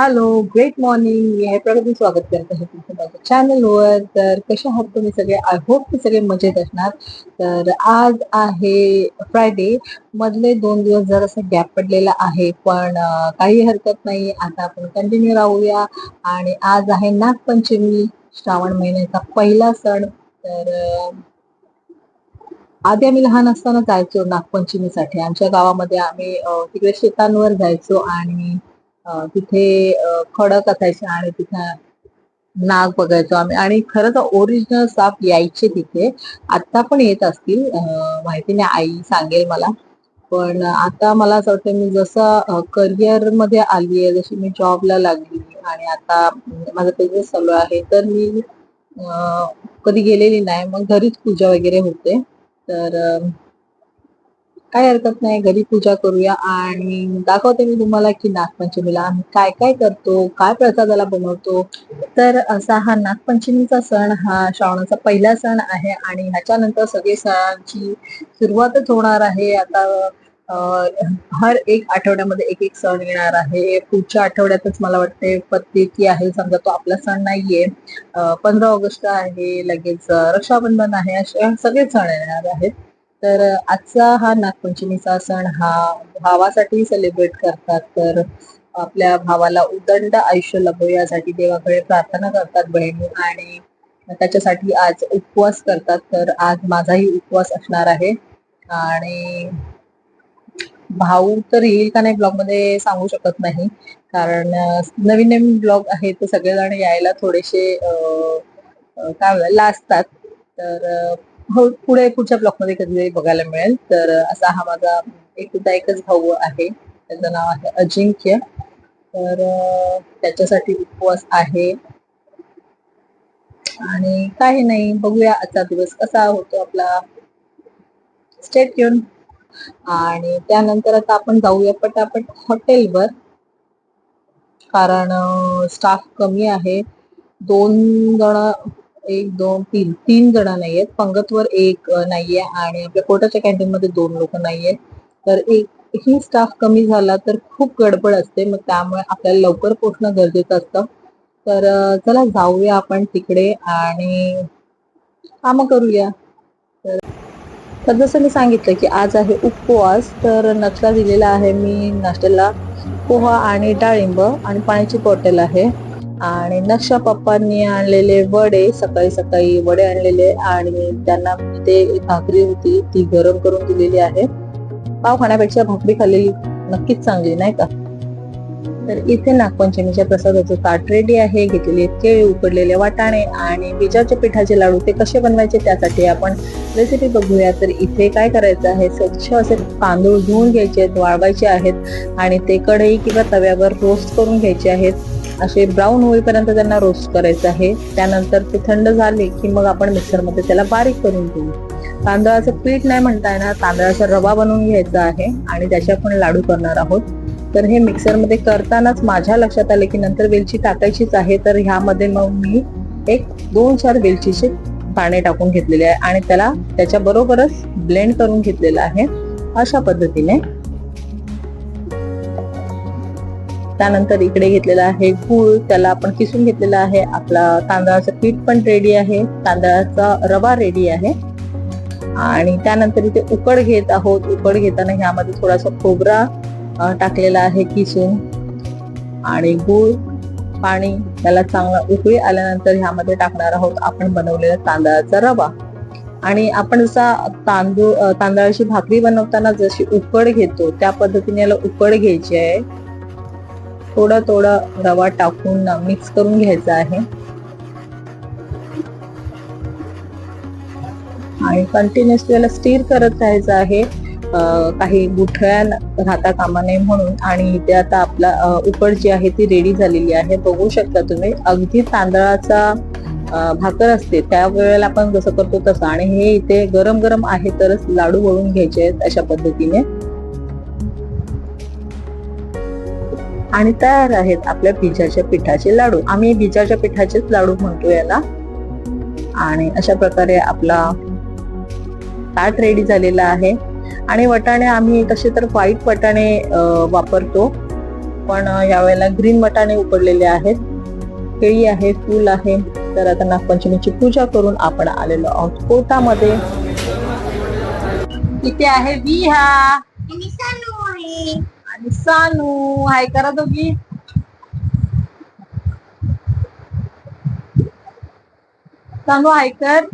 Hello great morning मी आहे प्रगती स्वागत करत आहे तुमचं माझ्या चॅनलवर तर कसे आहात तुम्ही सगळे? आय होप की सगळे मजेत असणार. तर आज आहे फ्रायडे मधले दोन दिवस जरासा गॅप पडलेला आहे पण काही हरकत नाही. आता आपण कंटिन्यू राहूया. आणि आज आहे नागपंचमी श्रावण महिन्याचा पहिला सण. तर आधी आम्ही लहान असताना जायचो नागपंचमीसाठी. आमच्या गावामध्ये आम्ही तिकडे शेतांवर जायचो आणि तिथे खडक असायचे आणि तिथे नाग बघायचो आम्ही. आणि खरं तर ओरिजिनल साप यायचे तिथे. आता पण येत असतील. माहिती नाही आई सांगेल मला. पण आता मला असं वाटतं मी जसं करिअरमध्ये आली आहे जशी मी जॉबला लागली आणि आता माझं माझा बिझनेस चालू आहे तर मी कधी गेलेली नाही. मग घरीच पूजा वगैरे होते. तर काय हरकत नाही घरी पूजा करूया आणि दाखवते मी तुम्हाला की नागपंचमीला आम्ही काय काय करतो काय प्रसादाला बनवतो. तर असा हा नागपंचमीचा सण हा श्रावणाचा पहिला सण आहे आणि ह्याच्यानंतर सगळे सणांची सुरुवातच होणार आहे. आता हर एक आठवड्यामध्ये एक एक सण येणार आहे. पुढच्या आठवड्यातच मला वाटते पत्रिकी आहे समजा तो आपला सण नाहीये. पंधरा ऑगस्ट आहे लगेच रक्षाबंधन आहे असे सगळे सण येणार आहेत. तर आजचा हा नागपंचमीचा सण हा भावासाठी सेलिब्रेट करतात. तर आपल्या भावाला उदंड आयुष्य लाभो यासाठी देवाकडे प्रार्थना करतात बहिणी आणि त्याच्यासाठी आज उपवास करतात. तर आज माझाही उपवास असणार आहे. आणि भाऊ तर येईल का नाही ब्लॉगमध्ये सांगू शकत नाही. कारण नवीन नवीन ब्लॉग आहे तर सगळेजण यायला थोडेसे काय लाजतात. तर हो पुढे पुढच्या ब्लॉकमध्ये कधीतरी बघायला मिळेल. तर असा हा माझा एकदा एकच भाऊ आहे. त्याचं नाव आहे अजिंक्य. तर त्याच्यासाठी उपवास आहे. आणि काही नाही बघूया आजचा दिवस कसा होतो आपला. स्टेट घेऊन आणि त्यानंतर आता आपण जाऊया पटापट हॉटेलवर. कारण स्टाफ कमी आहे. दोन जण एक दोन तीन तीन जण नाहीयेत. पंगतवर एक नाहीये आणि आपल्या कोटाच्या कॅन्टीन मध्ये दोन लोक नाहीयेत. तर एक ही स्टाफ कमी झाला तर खूप गडबड असते. मग त्यामुळे आपल्याला लवकर पोहोचणं गरजेचं असतं. तर चला जाऊया आपण तिकडे आणि काम करूया. तर तर जसं मी सांगितलं की आज आहे उपवास तर नाश्ता दिलेला आहे मी नाश्त्याला पोहा आणि डाळिंब आणि पाण्याची बॉटल आहे. आणि नक्षा पप्पांनी आणलेले वडे सकाळी सकाळी वडे आणलेले आणि त्यांना ते भाकरी होती ती गरम करून दिलेली आहे. पाव खाण्यापेक्षा भाकरी खाल्लेली नक्कीच चांगली नाही का? तर इथे नागपंचमीच्या प्रसादाचं ताट रेडी आहे. घेतलेले केळी उकडलेले वाटाणे आणि बिजाच्या पिठाचे लाडू. ते कसे बनवायचे त्यासाठी आपण रेसिपी बघूया. तर इथे काय करायचं आहे? स्वच्छ असे तांदूळ धुवून घ्यायचे आहेत वाळवायचे आहेत आणि ते कढई किंवा तव्यावर रोस्ट करून घ्यायचे आहेत. असे ब्राऊन होईपर्यंत त्यांना रोस्ट करायचं आहे. त्यानंतर ते थंड झाले की मग आपण मिक्सरमध्ये त्याला बारीक करून घेऊ. तांदळाचं पीठ नाही म्हणता येणार तांदळाचा रवा बनवून घ्यायचा आहे आणि त्याचे आपण लाडू करणार आहोत. तर हे मिक्सरमध्ये करतानाच माझ्या लक्षात आले की नंतर वेलची टाकायचीच आहे. तर ह्यामध्ये मग मी एक दोन चार वेलचीचे पाने टाकून घेतलेले आहे आणि त्याला त्याच्या बरोबरच ब्लेंड करून घेतलेलं आहे. अशा पद्धतीने त्यानंतर इकडे घेतलेला आहे गूळ त्याला आपण किसून घेतलेला आहे. आपला तांदळाचं पीठ पण रेडी आहे. तांदळाचा रवा रेडी आहे. आणि त्यानंतर इथे उकड घेत आहोत. उकड घेताना ह्यामध्ये थोडासा खोबरा टाकलेला आहे किसून. आणि गूळ पाणी त्याला चांगला उकळी आल्यानंतर ह्यामध्ये टाकणार आहोत आपण बनवलेला तांदळाचा रवा. आणि आपण जसा तांदूळ तांदळाची भाकरी बनवताना जशी उकड घेतो त्या पद्धतीने याला उकड घ्यायची आहे. थोडा थोडा रवा टाकून मिक्स करून घ्यायचा आहे. आणि कंटिन्युअस याला स्टीर करत राहायचं आहे. काही गुठळ्या राहता कामा नये म्हणून. आणि इथे आता आपला उकड जी आहे ती रेडी झालेली आहे. बघू शकता तुम्ही अगदी तांदळाचा भाकर असते त्या वेळेला आपण जसं करतो तसं. आणि हे इथे गरम गरम आहे तरच लाडू वळून घ्यायचे आहेत अशा पद्धतीने. आणि तयार आहेत आपल्या बीजाच्या पिठाचे लाडू. आम्ही बीजाच्या पिठाचेच लाडू म्हणतो याला. आणि अशा प्रकारे आपला ताट रेडी झालेला आहे. आणि वटाणे आम्ही तसे तर व्हाईट वटाणे वापरतो. पण यावेळेला ग्रीन मटाणे उकडलेले आहेत. केळी आहे फूल आहे. तर आता नागपंचमीची पूजा करून आपण आलेलो आहोत कोटामध्ये. इथे आहे विहा. आणि सानू हाय करा दोघी सानू हाय कर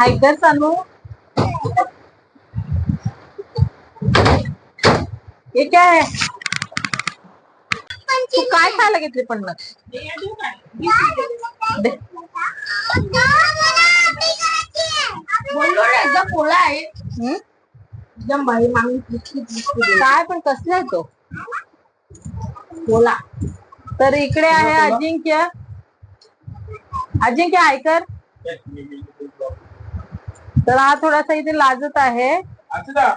हाय कर सानू हे? काय आहे तू काय खायला घेतले पण पोळा आहे? एकदम काय पण कसला आहे तो? पोळा तर इकडे आहे अजिंक्य. अजिंक्य ऐकर तर हा थोडासा इथे लाजत आहे.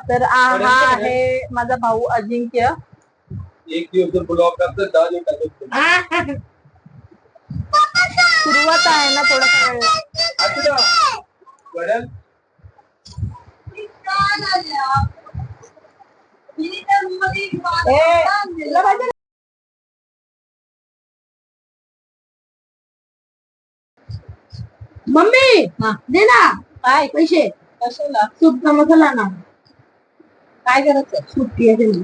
तर हा आहे माझा भाऊ अजिंक्य. एक दिवस ब्लॉक. सुरुवात आहे ना थोडासा. वेळ? ए, मम्मी हा. दे ना. काय पैसे? कशाला? सूपचा मसाला ना काय करायचं सुट्टी आहे त्यांनी.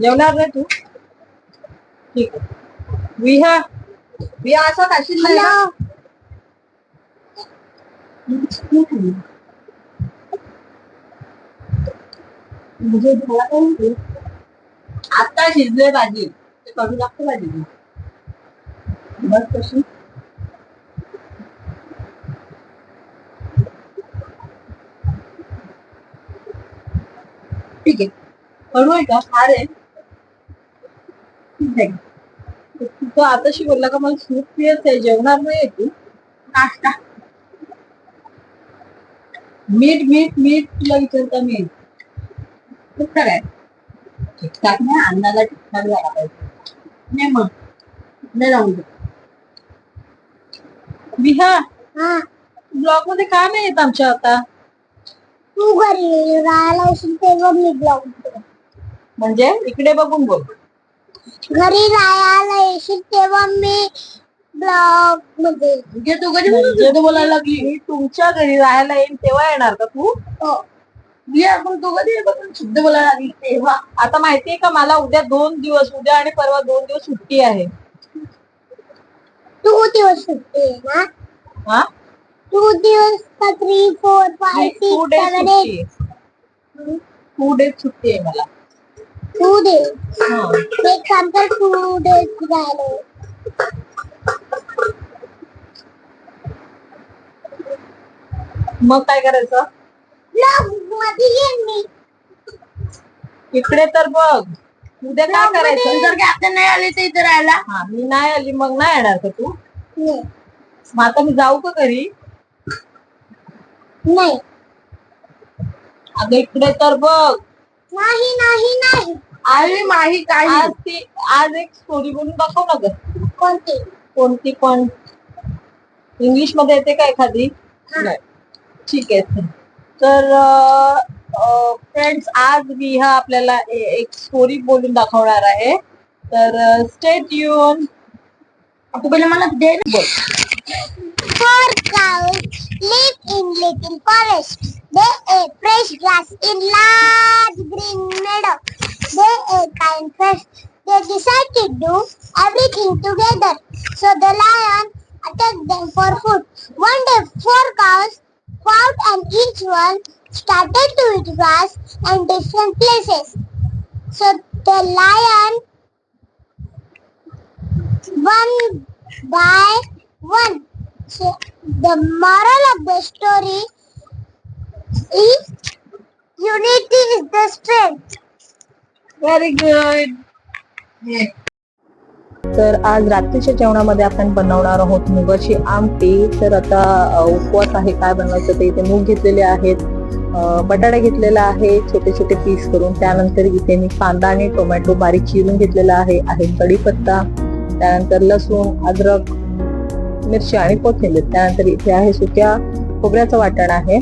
जेवणार नाही तू? ठीक आहे. विहा. विहा असा खाशील नाही ना? म्हणजे काय आता शिजले भाजी. ते करू लागतो भाजी. बस कशी ठीक आहे. करू आहे का? फार आहे. ठीक आहे. तर तुझं आताशी बोलला का मला सूप पियच आहे जेवणार नाही तू. नाश्ता. मीठ मीठ मीठ तुला विचारता मीठ खूप काय ठीकठाक नाही अन्नाला ठीकठाक झाला पाहिजे नाही मग राहून दे विहा हा ब्लॉगमध्ये का नाही येत आमच्या आता? तू घरी राहायला येशील तेव्हा मी ब्लॉग म्हणजे? इकडे बघून बोल घरी राहायला येशील तेव्हा मी ब्लॉगमध्ये. म्हणजे तू कधी शुद्ध बोलायला लागली मी तुमच्या घरी राहायला येईन तेव्हा येणार का तू? मी आपण कधी येतो शुद्ध बोलायला लागली. तेव्हा आता माहितीये का मला उद्या दोन दिवस उद्या आणि परवा दोन दिवस सुट्टी आहे. तू दिवस सुट्टी आहे ना? हा? टू दिवस three four five two days सुट्टी आहे. टू डेज सुट्टी आहे मला. टू डेज हा. टू डेज मग काय करायचं? इकडे तर बघ. उद्या काय करायचं? जर का आता नाही आले तर इथे राहायला. हा मी नाही आली मग नाही येणार का तू? मग आता मी जाऊ का घरी? नाही. अगं इकडे तर बघ. नाही नाही नाही. अरे माही काय आज ती आज एक स्टोरी बोलून दाखव ना ग. कोणती? कोणती पण. इंग्लिशमध्ये येते का एखादी? ठीक आहे तर फ्रेंड्स आज मी हा आपल्याला ए- एक स्टोरी बोलून दाखवणार आहे तर स्टेट युन तू पहिले मला दे बोल Four cows live in little forest. They ate fresh grass in large green meadow. They ate kind fresh. They decided to do everything together. So the lion attacked them for food. One day, four cows Quote and each one started to eat grass in different places. So the lion won by one. So the moral of the story is unity is the strength. Very good. Yeah. तर आज रात्रीच्या जेवणामध्ये आपण बनवणार आहोत मुगाची आमटी. तर आता उपवास आहे काय बनवायचं ते इथे मूग घेतलेले आहेत. बटाटा घेतलेला आहे छोटे छोटे पीस करून. त्यानंतर इथे मी कांदा आणि टोमॅटो बारीक चिरून घेतलेला आहे. आहे कढीपत्ता. त्यानंतर लसूण अद्रक मिरची आणि कोथिंबीर. त्यानंतर इथे आहे सुक्या खोबऱ्याचं वाटण आहे.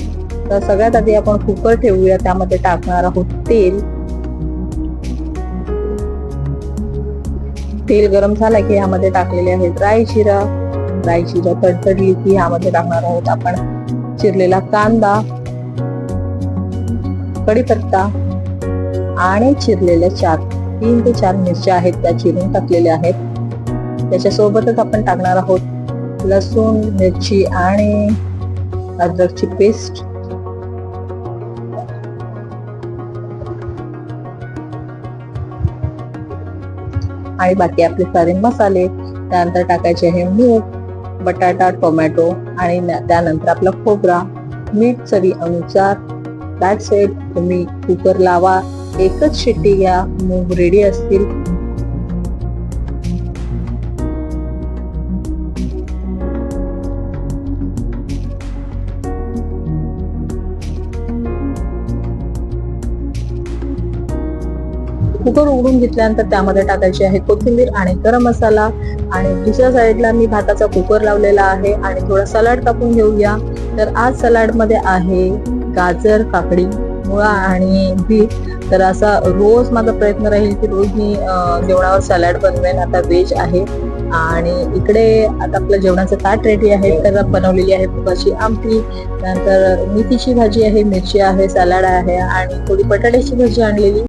तर सगळ्यात आधी आपण कुकर ठेवूया. त्यामध्ये टाकणार आहोत तेल. तेल गरम झालं की ह्यामध्ये टाकलेले आहे ड्राय जिरा ड्राय जिरा तडतडली की ह्यामध्ये टाकणार आहोत आपण चिरलेला कांदा कढीपत्ता आणि चिरलेल्या चार तीन ते चार मिरच्या आहेत त्या चिरून टाकलेल्या आहेत. त्याच्यासोबतच आपण टाकणार आहोत लसूण मिरची आणि अद्रकची पेस्ट. आणि बाकी आपले सारे मसाले त्यानंतर टाकायचे आहे मूग बटाटा टोमॅटो आणि त्यानंतर आपला खोबरा मीठ चवी अनुसार. दॅट्स इट तुम्ही कुकर लावा. एकच शिट्टी घ्या. मूग रेडी असतील. कुकर उघडून घेतल्यानंतर त्यामध्ये टाकायचे आहे कोथिंबीर आणि गरम मसाला. आणि दुसऱ्या साईडला मी भाताचा कुकर लावलेला आहे आणि थोडा सलाड कापून घेऊया. तर आज सलाडमध्ये आहे गाजर काकडी मुळा आणि बीट. तर असा रोज माझा प्रयत्न राहील की रोज मी जेवणावर सलाड बनवेन. आता व्हेज आहे. आणि इकडे आता आपलं जेवणाचं ताट रेडी आहे. तर बनवलेली आहे मुगाची आमटी. त्यानंतर मेथीची भाजी आहे मिरची आहे सलाड आहे आणि थोडी बटाट्याची भाजी आणलेली.